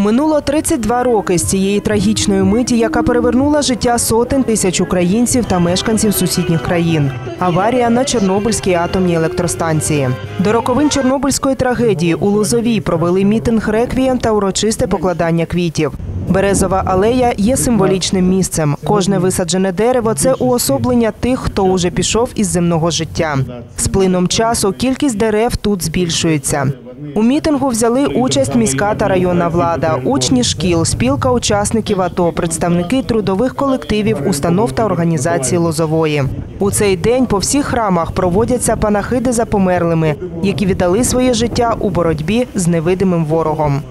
Минуло 32 роки з цієї трагічної миті, яка перевернула життя сотень тисяч українців та мешканців сусідніх країн. Аварія на Чорнобильській атомній електростанції. До роковин Чорнобильської трагедії у Лозовій провели мітинг реквієм та урочисте покладання квітів. Березова алея є символічним місцем. Кожне висаджене дерево це уособлення тих, хто уже пішов із земного життя. З плином часу кількість дерев тут збільшується. У мітингу взяли участь міська та районна влада, учні шкіл, спілка учасників АТО, представники трудових колективів, установ та організацій Лозової. У цей день по всіх храмах проводяться панахиди за померлими, які віддали своє життя у боротьбі з невидимим ворогом.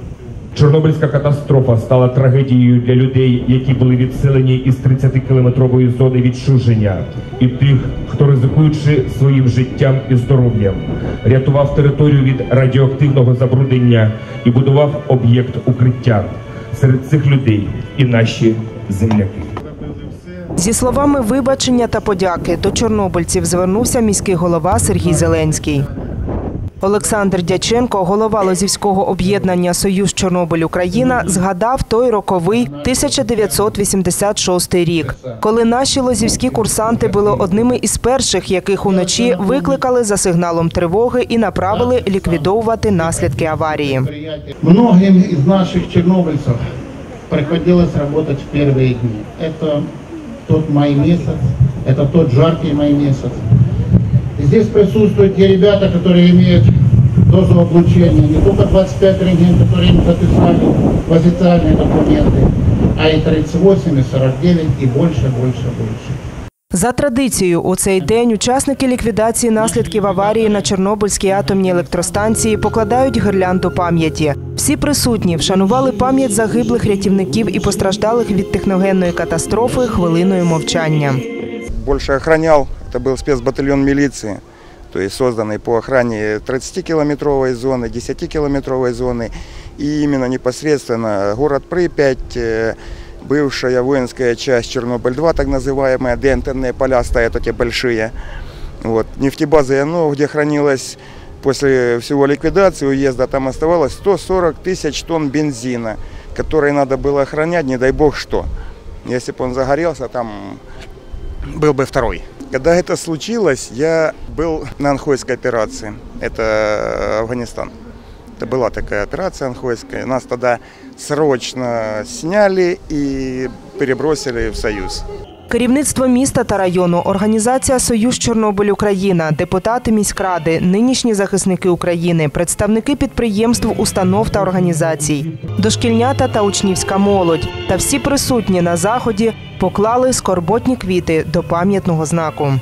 Чорнобильська катастрофа стала трагедією для людей, які були відселені із 30-кілометрової зони відчуження, і тих, хто ризикуючи своїм життям і здоров'ям, рятував територію від радіоактивного забруднення і будував об'єкт укриття. Серед цих людей і наші земляки. Зі словами вибачення та подяки до чорнобильців звернувся міський голова Сергій Зеленський. Олександр Дяченко, голова Лозівського об'єднання Союз Чорнобиль Україна, згадав той роковий 1986 рік, коли наші лозівські курсанти були одними із перших, яких уночі викликали за сигналом тривоги і направили ліквідовувати наслідки аварії. Многим из наших чернобыльцев приходилось работать в первые дни. Это тот май месяц, это тот жаркий май месяц. Здесь присутствуют те ребята, которые имеют дозу облучения, не только 25 рентген, которые им записали в официальные документы, а и 38, и 49, и больше, больше, больше. За традицією, у цей день учасники ліквідації наслідків аварії на Чорнобильській атомній електростанції покладають гирлянду пам'яті. Всі присутні вшанували пам'ять загиблих рятівників і постраждалих від техногенної катастрофи хвилиною мовчання. больше охранял, Это был спецбатальон милиции, то есть созданный по охране 30-километровой зоны, 10-километровой зоны, и именно непосредственно город Припять, э, бывшая воинская часть Чернобыль-2, так называемая, где антенные поля стоят эти большие, вот, нефтебаза Яно, где хранилась после всего ликвидации уезда, там оставалось 140 тысяч тонн бензина, который надо было охранять, не дай бог что. Если бы он загорелся, там был бы второй. Когда это случилось, я был на Анхойской операции. Это Афганистан. Это была такая операция Анхойская. Нас тогда срочно сняли и перебросили в Союз. Керівництво міста та району, організація Союз Чорнобиль Україна, депутати міськради, нинішні захисники України, представники підприємств, установ та організацій, дошкільнята та учнівська молодь та всі присутні на заході поклали скорботні квіти до пам'ятного знаку.